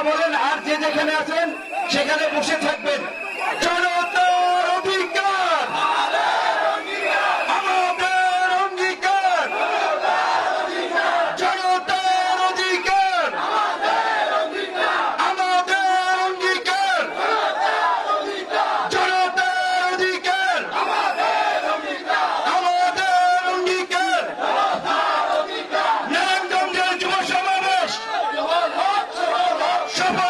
কথা বলেন আর যে যেখানে আছেন সেখানে বসে থাকবেন। জন সব